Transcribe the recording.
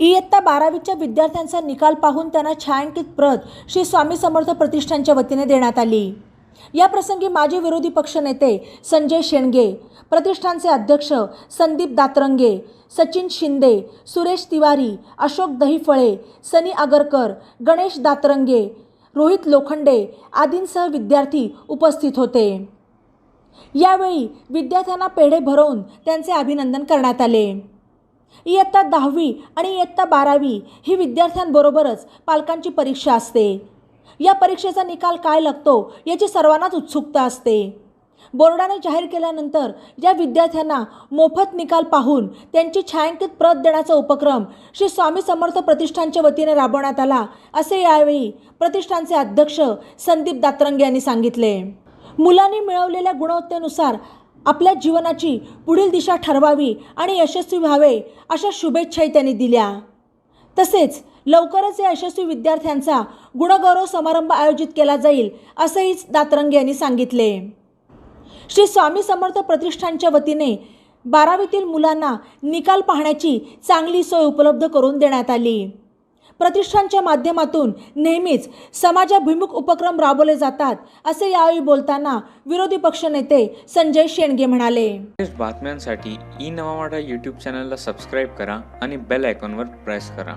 इयत्ता बारावीच्या विद्यार्थ्यांचा निकाल पाहून त्यांना छायांकित प्रत श्री स्वामी समर्थ प्रतिष्ठानच्या वतीने देण्यात आली. या प्रसंगी माजी विरोधी पक्षनेते संजय शेणगे प्रतिष्ठानचे अध्यक्ष संदीप दातरंगे सचिन शिंदे सुरेश तिवारी अशोक दहीफळे सनी आगरकर गणेश दातरंगे रोहित लोखंडे आदींसह विद्यार्थी उपस्थित होते. यावेळी विद्यार्थ्यांना पेढे भरवून त्यांचे अभिनंदन करण्यात आले. इयत्ता दहावी आणि इयत्ता बारावी ही विद्यार्थ्यांबरोबरच पालकांची परीक्षा असते. या परीक्षेचा निकाल काय लागतो याची सर्वांनाच उत्सुकता असते. बोर्डाने जाहीर केल्यानंतर या विद्यार्थ्यांना मोफत निकाल पाहून त्यांची छायांकित प्रत देण्याचा उपक्रम श्री स्वामी समर्थ प्रतिष्ठानच्या वतीने राबवण्यात आला असे यावेळी प्रतिष्ठानचे अध्यक्ष संदीप दातरंगे यांनी सांगितले. मुलांनी मिळवलेल्या गुणवत्तेनुसार आपल्या जीवनाची पुढील दिशा ठरवावी आणि यशस्वी व्हावे अशा शुभेच्छाही त्यांनी दिल्या. तसेच लवकरच या यशस्वी विद्यार्थ्यांचा गुणगौरव समारंभ आयोजित केला जाईल असंही दातरंगे यांनी सांगितले. श्री स्वामी समर्थ प्रतिष्ठानच्या वतीने बारावीतील मुलांना निकाल पाहण्याची चांगली सोय उपलब्ध करून देण्यात आली. प्रतिष्ठानच्या माध्यमातून नेहमीच समाजाभिमुख उपक्रम राबवले जातात असे यावेळी बोलताना विरोधी पक्षनेते संजय शेणगे म्हणाले. बातम्यांसाठी ई नवा मराठा यूट्यूब चॅनलला सबस्क्राईब करा आणि बेल आयकॉनवर प्रेस करा.